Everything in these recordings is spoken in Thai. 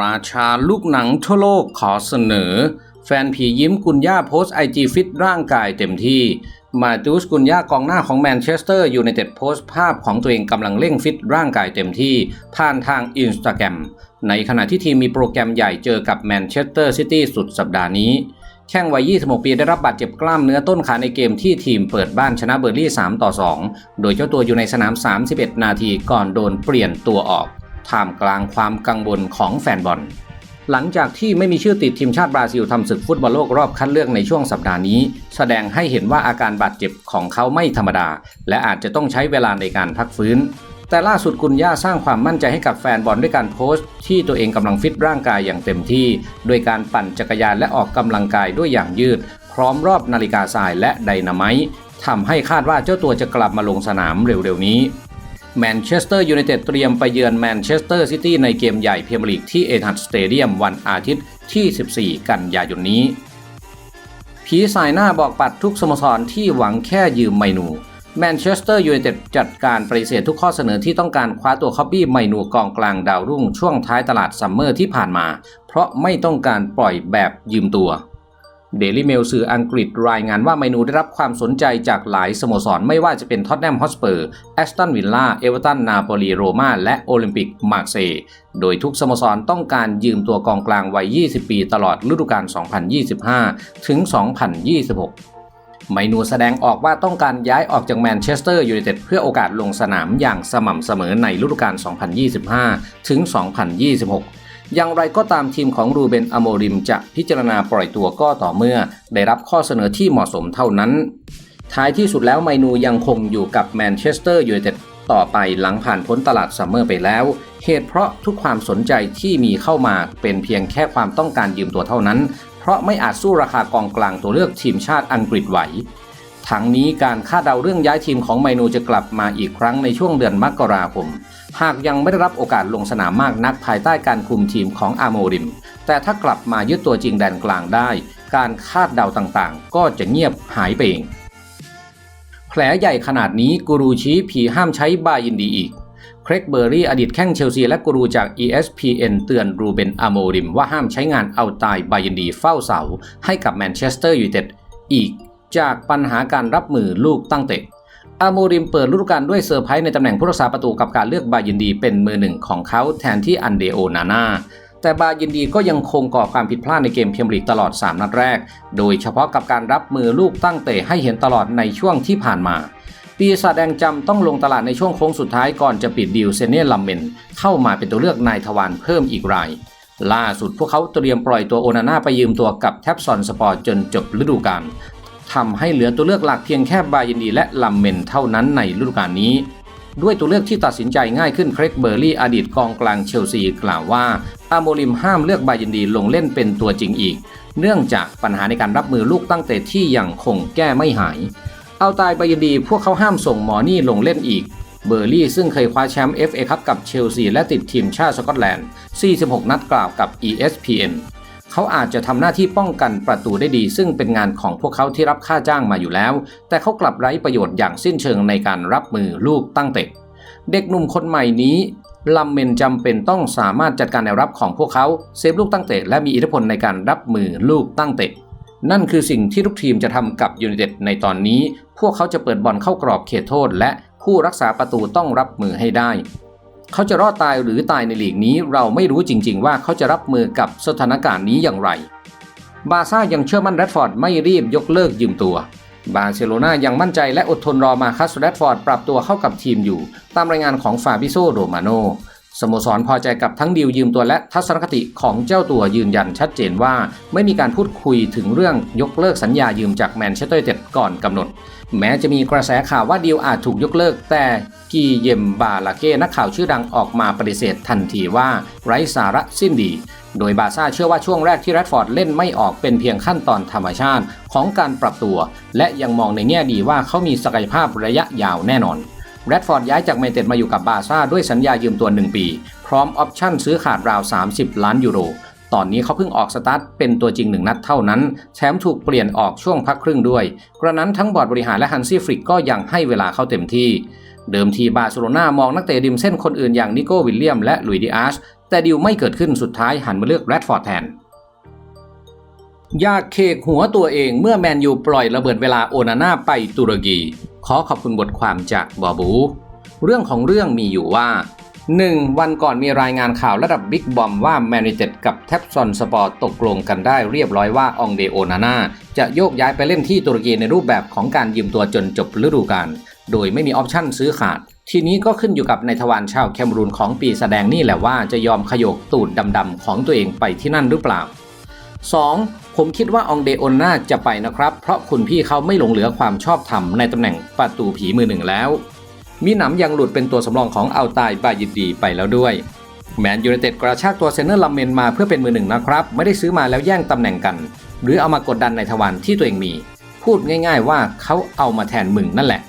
ราชาลูกหนังทั่วโลกขอเสนอ แฟนผียิ้มกุนย่าโพสไอจีฟิตร่างกายเต็มที่มาตูสกุนย่ากองหน้าของแมนเชสเตอร์ยูไนเต็ดโพสต์ภาพของตัวเองกำลังเร่งฟิตร่างกายเต็มที่ ผ่านทางอินสตาแกรมในขณะที่ทีมมีโปรแกรมใหญ่เจอกับแมนเชสเตอร์ซิตี้สุดสัปดาห์นี้ แข้งวัย 26 ปีได้รับบาดเจ็บกล้ามเนื้อต้นขาในเกมที่ทีมเปิดบ้านชนะเบอร์ลี่ 3 ต่อ 2 โดยเจ้าตัวอยู่ในสนาม 31 นาทีก่อนโดนเปลี่ยนตัวออก ท่ามกลางความกังวลของแฟนบอล หลังจากที่ไม่มีชื่อติดทีมชาติบราซิลทำศึกฟุตบอลโลกรอบคัดเลือกในช่วงสัปดาห์นี้ แสดงให้เห็นว่าอาการบาดเจ็บของเขาไม่ธรรมดา และอาจจะต้องใช้เวลาในการพักฟื้น แต่ล่าสุดกุนย่าสร้างความมั่นใจให้กับแฟนบอลด้วยการโพสต์ ที่ตัวเองกำลังฟิตร่างกายอย่างเต็มที่ โดยการปั่นจักรยานและออกกำลังกายด้วยอย่างยืด พร้อมรอบนาฬิกาทรายและไดนาไมต์ทำให้คาดว่าเจ้าตัวจะกลับมาลงสนามเร็วๆนี้ แมนเชสเตอร์ยูไนเต็ดเตรียมไปเยือนแมนเชสเตอร์ซิตี้ในเกมใหญ่พรีเมียร์ลีกที่เอทัดสเตเดียมวันอาทิตย์ที่ 14 กันยายนนี้ ผีสายหน้าบอกปัดทุกสโมสรที่หวังแค่ยืมไมนูแมนเชสเตอร์ยูไนเต็ดจัดการปฏิเสธทุกข้อเสนอที่ต้องการคว้าตัวคอบบี้ไมนูกองกลางดาวรุ่งช่วงท้ายตลาดซัมเมอร์ที่ผ่านมา เพราะไม่ต้องการปล่อยแบบยืมตัว เดลี่เมลสื่ออังกฤษรายงานว่าไมนูได้รับความสนใจจากหลายสโมสร ไม่ว่าจะเป็นท็อตแนมฮอสเปอร์แอสตันวิลล่าเอเวอร์ตันนาโปลีโรมาและโอลิมปิกมาร์เซย์โดยทุกสโมสรต้องการยืมตัวกองกลางวัย 20 ปีตลอดฤดูกาล 2025 ถึง 2026ไมนูแสดงออกว่าต้องการย้ายออกจากแมนเชสเตอร์ยูไนเต็ดเพื่อโอกาสลงสนามอย่างสม่ำเสมอในฤดูกาล 2025 ถึง 2026 อย่างไรก็ตามทีมของรูเบนอโมริมจะพิจารณาปล่อยตัวก็ต่อเมื่อได้รับข้อเสนอที่เหมาะสมเท่านั้น ท้ายที่สุดแล้วไมนูยังคงอยู่กับแมนเชสเตอร์ยูไนเต็ดต่อไปหลังผ่านพ้นตลาดซัมเมอร์ไปแล้ว เหตุเพราะทุกความสนใจที่มีเข้ามาเป็นเพียงแค่ความต้องการยืมตัวเท่านั้น เพราะไม่อาจสู้ราคากองกลางตัวเลือกทีมชาติอังกฤษไหวทั้งนี้การคาดเดาเรื่องย้ายทีมของไมนูจะกลับมาอีกครั้งในช่วงเดือนมกราคม หากยังไม่ได้รับโอกาสลงสนามมากนักภายใต้การคุมทีมของอาโมริม แต่ถ้ากลับมายึดตัวจริงแดนกลางได้ การคาดเดาต่างๆ ก็จะเงียบหายไปเอง แผลใหญ่ขนาดนี้กูรูชี้ผีห้ามใช้บายินดีอีก เครกเบอร์รี่อดีตแข้งเชลซีและกูรูจาก ESPN เตือนรูเบนอาโมริมว่าห้ามใช้งานเอาตายบายินดีเฝ้าเสาให้กับแมนเชสเตอร์ยูไนเต็ดอีกจากปัญหาการรับมือลูกตั้งเตะ อาโมริมเปิดฤดูกาลด้วยเซอร์ไพรส์ในตำแหน่งผู้รักษาประตูกับการเลือกบายินดีเป็นมือหนึ่งของเขาแทนที่อันเดโอนาน่าแต่บายินดีก็ยังคงก่อความผิดพลาดในเกมพรีเมียร์ลีกตลอด 3 นัดแรก โดยเฉพาะกับการรับมือลูกตั้งเตะให้เห็นตลอดในช่วงที่ผ่านมา ปีศาจแดงจำต้องลงตลาดในช่วงโค้งสุดท้ายก่อนจะปิดดีลเซเน่ลัมเมนเข้ามาเป็นตัวเลือกนายทวารเพิ่มอีกราย ล่าสุดพวกเขาเตรียมปล่อยตัวโอนาน่าไปยืมตัวกับแท็บซอนสปอร์จนจบฤดูกาล ทำให้เหลือตัวเลือกหลักเพียงแค่บายินดีและลัมเมนเท่านั้นในฤดูกาลนี้ ด้วยตัวเลือกที่ตัดสินใจง่ายขึ้นเครกเบอร์รี่อดีตกองกลางเชลซีกล่าวว่าอาโมริมห้ามเลือกบายินดีลงเล่นเป็นตัวจริงอีก เนื่องจากปัญหาในการรับมือลูกตั้งเตะที่ยังคงแก้ไม่หาย เอาตายบายินดีพวกเขาห้ามส่งหมอนี่ลงเล่นอีกเบอร์รี่ซึ่งเคยคว้าแชมป์ FA คัพกับเชลซีและติดทีมชาติสกอตแลนด์ 46 นัดกล่าวกับ ESPN เขาอาจจะทำหน้าที่ป้องกันประตูได้ดี ซึ่งเป็นงานของพวกเขาที่รับค่าจ้างมาอยู่แล้ว แต่เขากลับไร้ประโยชน์อย่างสิ้นเชิงในการรับมือลูกตั้งเตะเด็กหนุ่มคนใหม่นี้ลัมเมนจำเป็นต้องสามารถจัดการแนวรับของพวกเขาเซฟลูกตั้งเตะและมีอิทธิพลในการรับมือลูกตั้งเตะนั่นคือสิ่งที่ทุกทีมจะทำกับยูไนเต็ดในตอนนี้ พวกเขาจะเปิดบอลเข้ากรอบเขตโทษ และผู้รักษาประตูต้องรับมือให้ได้ เขาจะรอดตายหรือตายในลีกนี้เราไม่รู้จริง ๆ ว่าเขาจะรับมือกับสถานการณ์นี้อย่างไร บาซ่ายังเชื่อมั่นแรดฟอร์ดไม่รีบยกเลิกยืมตัว บาร์เซโลนายังมั่นใจและอดทนรอมาคัสแรดฟอร์ดปรับตัวเข้ากับทีมอยู่ ตามรายงานของฟาบิโซโรมาโน สโมสรพอใจกับทั้งดีลยืมตัวและทัศนคติของเจ้าตัวยืนยันชัดเจนว่า ไม่มีการพูดคุยถึงเรื่องยกเลิกสัญญายืมจากแมนเชสเตอร์ยูไนเต็ดก่อนกำหนด แม้จะมีกระแสข่าวว่าดีลอาจถูกยกเลิก แต่กีเยมบาลาเก้นักข่าวชื่อดังออกมาปฏิเสธทันทีว่าไร้สาระสิ้นดี โดยบาซ่าเชื่อว่าช่วงแรกที่แรดฟอร์ดเล่นไม่ออกเป็นเพียงขั้นตอนธรรมชาติของการปรับตัว และยังมองในแง่ดีว่าเขามีศักยภาพระยะยาวแน่นอน แรดฟอร์ดย้ายจากแมนเต็ดมาอยู่กับบาซ่าด้วยสัญญายืมตัว 1 ปี พร้อมออปชั่นซื้อขาดราว 30 ล้านยูโร ตอนนี้เขาเพิ่งออกสตาร์ทเป็นตัวจริงหนึ่งนัดเท่านั้นแชมป์ถูกเปลี่ยนออกช่วงพักครึ่งด้วย กระนั้นทั้งบอร์ดบริหารและฮันซี่ฟริกก็ยังให้เวลาเข้าเต็มที่ เดิมทีบาร์เซโลนามองนักเตะริมเส้นคนอื่นอย่างนิโก้วิลเลียมและลุยดิอาชแต่ดิวไม่เกิดขึ้นสุดท้ายหันมาเลือกแรดฟอร์ดแทน ยากเคกหัวตัวเองเมื่อแมนยูปล่อยระเบิดเวลาโอนาน่าไปตุรกี ขอขอบคุณบทความจากบอบู เรื่องของเรื่องมีอยู่ว่า 1. วันก่อนมีรายงานข่าวระดับบิ๊กบอมว่าแมนยูเต็ดกับแท็บซอนสปอร์ตตกลงกันได้เรียบร้อยว่าองเดโอนาน่าจะโยกย้ายไปเล่นที่ตุรกีในรูปแบบของการยืมตัวจนจบฤดูกาลโดยไม่มีออปชั่นซื้อขาด ทีนี้ก็ขึ้นอยู่กับนายทวารชาวแคมรูนของปีแสดงนี่แหละว่าจะยอมขยกตูดดำๆของตัวเองไปที่นั่นหรือเปล่า 2. ผมคิดว่าองเดโอน่าจะไปนะครับ เพราะคุณพี่เขาไม่หลงเหลือความชอบธรรมในตำแหน่งประตูผีมือหนึ่งแล้ว มีหนำยังหลุดเป็นตัวสำรองของอัลตายบายินดีไปแล้วด้วย แมนยูไนเต็ดกระชากตัวเซนเนอร์ลัมเมนมาเพื่อเป็นมือหนึ่งนะครับ ไม่ได้ซื้อมาแล้วแย่งตำแหน่งกัน หรือเอามากดดันในทวารที่ตัวเองมี พูดง่าย ๆ ว่าเขาเอามาแทนมึงนั่นแหละ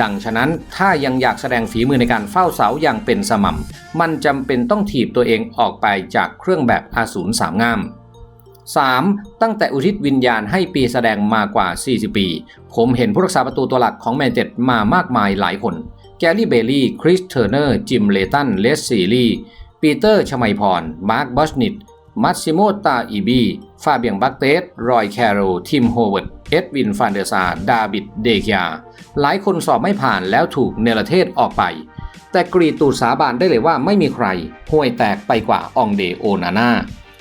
ดังฉะนั้นถ้ายังอยากแสดงฝีมือในการเฝ้าเสาอย่างเป็นสม่ำ มันจำเป็นต้องถีบตัวเองออกไปจากเครื่องแบบอาสูรสามงาม 3. ตั้งแต่อุทิศวิญญาณให้ปีแสดงมากว่า 40 ปี ผมเห็นผู้รักษาประตูตัวหลักของแมนเจ็ดมามากมายหลายคน แกรี่เบลลี่ คริสเทอร์เนอร์ จิมเลตัน เลสซีลีปีเตอร์ชมัยพร มาร์คบอชนิต มัตซิโมตาอีบี ฟาเบียงบักเตส รอยแคโรทิมโฮเวิร์ด เอ็ดวินฟานเดอร์ซา ดาบิด เดเคียหลายคนสอบไม่ผ่านแล้วถูกเนรเทศออกไป แต่กรีตูดสาบานได้เลยว่าไม่มีใครห่วยแตกไปกว่าองเดโอนาน่า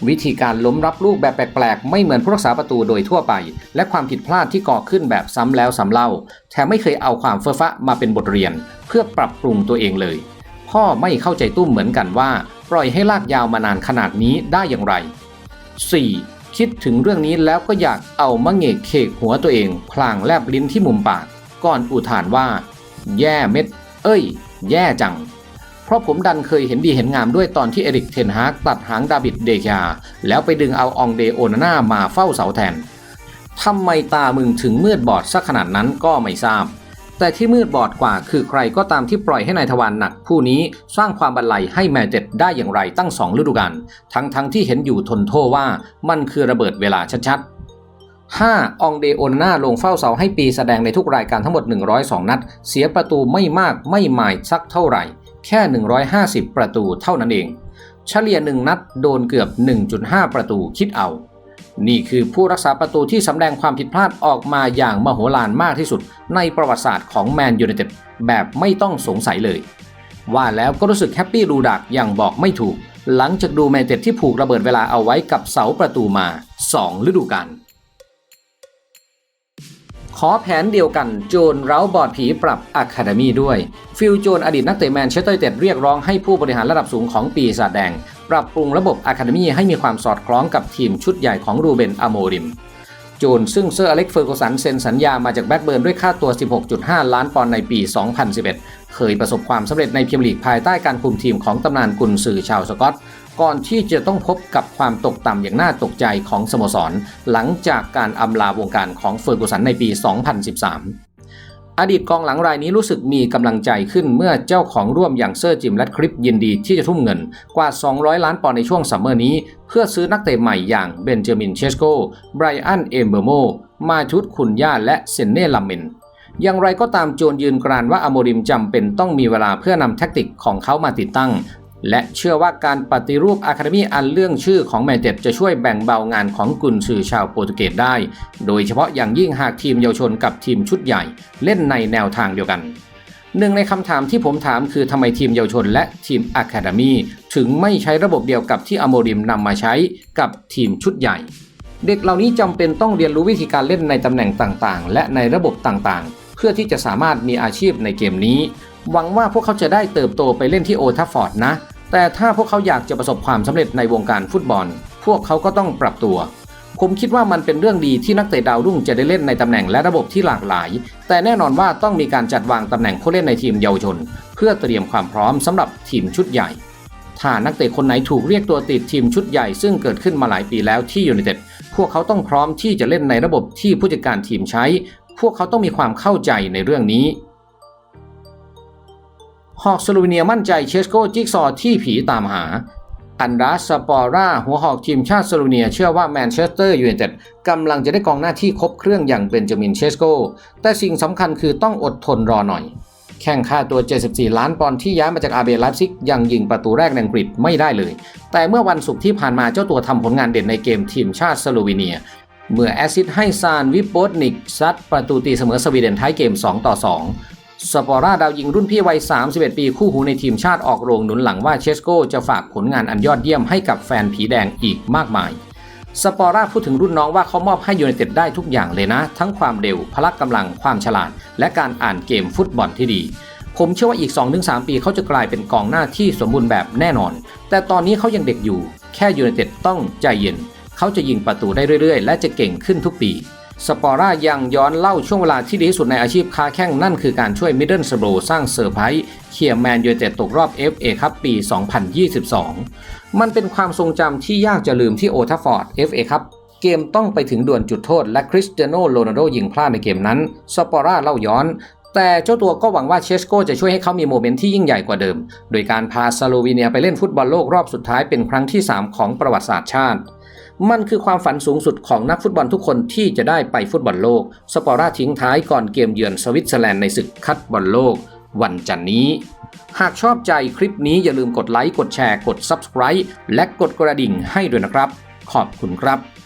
วิธีการล้มรับลูกแบบแปลกๆ ไม่เหมือนผู้รักษาประตูโดยทั่วไป และความผิดพลาดที่ก่อขึ้นแบบซ้ำแล้วซ้ำเล่า แถมไม่เคยเอาความเฟ้อฟ้ามาเป็นบทเรียน เพื่อปรับปรุงตัวเองเลย พ่อไม่เข้าใจตุ้มเหมือนกันว่า ปล่อยให้ลากยาวมานานขนาดนี้ได้อย่างไร 4. คิดถึงเรื่องนี้แล้วก็อยากเอามะเงกเคกหัวตัวเอง พลางแลบลิ้นที่มุมปาก ก่อนอุทานว่า แย่เม็ด เอ้ย แย่จัง ราะผมดันเคยเห็นดีเห็นงามด้วยตอนที่เอริกเทนฮากตัดหางดาบิดเดชาแล้วไปดึงเอาองเดโอนาน่ามาเฝ้าเสาแทนทำไมตามึงถึงมืดบอดสักขนาดนั้นก็ไม่ทราบ แต่ที่มืดบอดกว่าคือใครก็ตามที่ปล่อยให้นายทวารหนักผู้นี้สร้างความบันไลให้แมนเจ็ดได้อย่างไรตั้งสองฤดูกาลทั้งทั้งที่เห็นอยู่ทนโทว่ามันคือระเบิดเวลาชัดๆ 5. องเดโอนาน่าลงเฝ้าเสาให้ปีแสดงในทุกรายการทั้งหมด 102 นัด เสียประตูไม่มากไม่หมายสักเท่าไหร่ แค่ 150 ประตูเท่านั้นเอง เฉลี่ย 1 นัดโดนเกือบ 1.5 ประตูคิดเอา นี่คือผู้รักษาประตูที่สำแดงความผิดพลาดออกมาอย่างมโหฬารมากที่สุด ในประวัติศาสตร์ของแมนยูไนเต็ดแบบไม่ต้องสงสัยเลย ว่าแล้วก็รู้สึกแฮปปี้รูดักอย่างบอกไม่ถูก หลังจากดูแมนเต็ดที่ผูกระเบิดเวลาเอาไว้กับเสาประตูมา 2 ฤดูกาล ขอแผนเดียวกันโจนเร้าบอดผีปรับอะคาเดมีด้วย ฟิลโจนอดีตนักเตะแมนเชสเตอร์ยูไนเต็ดเรียกร้องให้ผู้บริหารระดับสูงของปีศาจแดง ปรับปรุงระบบอะคาเดมีให้มีความสอดคล้องกับทีมชุดใหญ่ของรูเบนอโมริมโจนซึ่งเซอร์อเล็กเฟอร์กูสันเซ็นสัญญามาจากแบ็กเบิร์นด้วยค่าตัว 16.5 ล้านปอนด์ในปี 2011 เคยประสบความสำเร็จในพรีเมียร์ลีกภายใต้การคุมทีมของตำนานกุนซือชาวสกอต ก่อนที่จะต้องพบกับความตกต่ำอย่างน่าตกใจของสโมสร หลังจากการอำลาวงการของเฟอร์กูสันในปี 2013อดีตกองหลังรายนี้รู้สึกมีกำลังใจขึ้นเมื่อเจ้าของร่วมอย่างเซอร์จิมและคริปยินดีที่จะทุ่มเงินกว่า 200 ล้านปอนด์ในช่วงซัมเมอร์นี้ เพื่อซื้อนักเตะใหม่อย่างเบนจามินเชสโกไบรอันเอมเบอร์โม มาชุดคุณย่าและเซนเน่ลัมเมนอย่างไรก็ตามโจนยืนกรานว่าอโมริมจำเป็นต้องมีเวลาเพื่อนำแท็กติกของเขามาติดตั้ง และเชื่อว่าการปฏิรูปอะคาเดมีอันเรื่องชื่อของแมนเต็ดจะช่วยแบ่งเบางานของกุนซือชาวโปรตุเกสได้ โดยเฉพาะอย่างยิ่งหากทีมเยาวชนกับทีมชุดใหญ่ เล่นในแนวทางเดียวกัน หนึ่งในคำถามที่ผมถามคือทำไมทีมเยาวชนและทีมอะคาเดมีถึงไม่ใช้ระบบเดียวกับที่อโมริมนำมาใช้กับทีมชุดใหญ่ เด็กเหล่านี้จำเป็นต้องเรียนรู้วิธีการเล่นในตำแหน่งต่างๆ และในระบบต่างๆ เพื่อที่จะสามารถมีอาชีพในเกมนี้ หวังว่าพวกเขาจะได้เติบโตไปเล่นที่โอทัฟฟอร์ดนะ แต่ถ้าพวกเขาอยากจะประสบความสำเร็จในวงการฟุตบอล พวกเขาก็ต้องปรับตัว ผมคิดว่ามันเป็นเรื่องดีที่นักเตะดาวรุ่งจะได้เล่นในตำแหน่งและระบบที่หลากหลาย แต่แน่นอนว่าต้องมีการจัดวางตำแหน่งผู้เล่นในทีมเยาวชน เพื่อเตรียมความพร้อมสำหรับทีมชุดใหญ่ ถ้านักเตะคนไหนถูกเรียกตัวติดทีมชุดใหญ่ซึ่งเกิดขึ้นมาหลายปีแล้วที่ยูไนเต็ดพวกเขาต้องพร้อมที่จะเล่นในระบบที่ผู้จัดการทีมใช้ พวกเขาต้องมีความเข้าใจในเรื่องนี้ ฮอกสโลวีเนียมั่นใจเชสโกจิกซอที่ผีตามหา อันดราสปอร่าหัวหอกทีมชาติสโลวีเนียเชื่อว่าแมนเชสเตอร์ยูไนเต็ดกำลังจะได้กองหน้าที่ครบเครื่องอย่างเบนจามินเชสโก แต่สิ่งสำคัญคือต้องอดทนรอหน่อย แข่งค่าตัว 74 ล้านปอนด์ที่ย้ายมาจากอาเบไลฟ์ซิกยังยิงประตูแรกในอังกฤษไม่ได้เลย แต่เมื่อวันศุกร์ที่ผ่านมาเจ้าตัวทำผลงานเด่นในเกมทีมชาติสโลวีเนียเมื่อแอซิสต์ให้ซานวิปโปตนิกซัดประตูตีเสมอสวีเดนท้ายเกม 2 ต่อ 2 สปอร่าดาวยิงรุ่นพี่วัย 31 ปีคู่หูในทีมชาติออกโรงหนุนหลังว่าเชสโกจะฝากผลงานอันยอดเยี่ยมให้กับแฟนผีแดงอีกมากมาย สปอร่าพูดถึงรุ่นน้องว่าเขามอบให้ยูไนเต็ดได้ทุกอย่างเลยนะ ทั้งความเร็ว พละกำลังความฉลาด และการอ่านเกมฟุตบอลที่ดี ผมเชื่อว่าอีก 2-3 ปีเขาจะกลายเป็นกองหน้าที่สมบูรณ์แบบแน่นอน แต่ตอนนี้เขายังเด็กอยู่ แค่ยูไนเต็ดต้องใจเย็น เขาจะยิงประตูได้เรื่อยๆ และจะเก่งขึ้นทุกปี สปอร่ายังย้อนเล่าช่วงเวลาที่ดีที่สุดในอาชีพค้าแข่งนั่นคือการช่วยมิดเดิลสโบรสร้างเซอร์ไพรส์เคียร์แมนยูเต็ดตกรอบ FA ครับปี 2022 มันเป็นความทรงจำที่ยากจะลืมที่โอทัฟฟอร์ด FA ครับเกมต้องไปถึงด่วนจุดโทษและคริสเตียโนโรนัลโดยิงพลาดในเกมนั้น สปอร่าเล่าย้อน แต่เจ้าตัวก็หวังว่าเชสโกจะช่วยให้เขามีโมเมนต์ที่ยิ่งใหญ่กว่าเดิม โดยการพาสโลวีเนียไปเล่นฟุตบอลโลกรอบสุดท้ายเป็นครั้งที่ 3 ของประวัติศาสตร์ชาติ มันคือความฝันสูงสุดของนักฟุตบอลทุกคนที่จะได้ไปฟุตบอลโลก สปอร่าทิ้งท้ายก่อนเกมเยือนสวิตเซอร์แลนด์ในศึกคัดบอลโลก วันจันทร์นี้ หากชอบใจคลิปนี้อย่าลืมกดไลค์ กดแชร์ กด Subscribe และกดกระดิ่งให้ด้วยนะครับ ขอบคุณครับ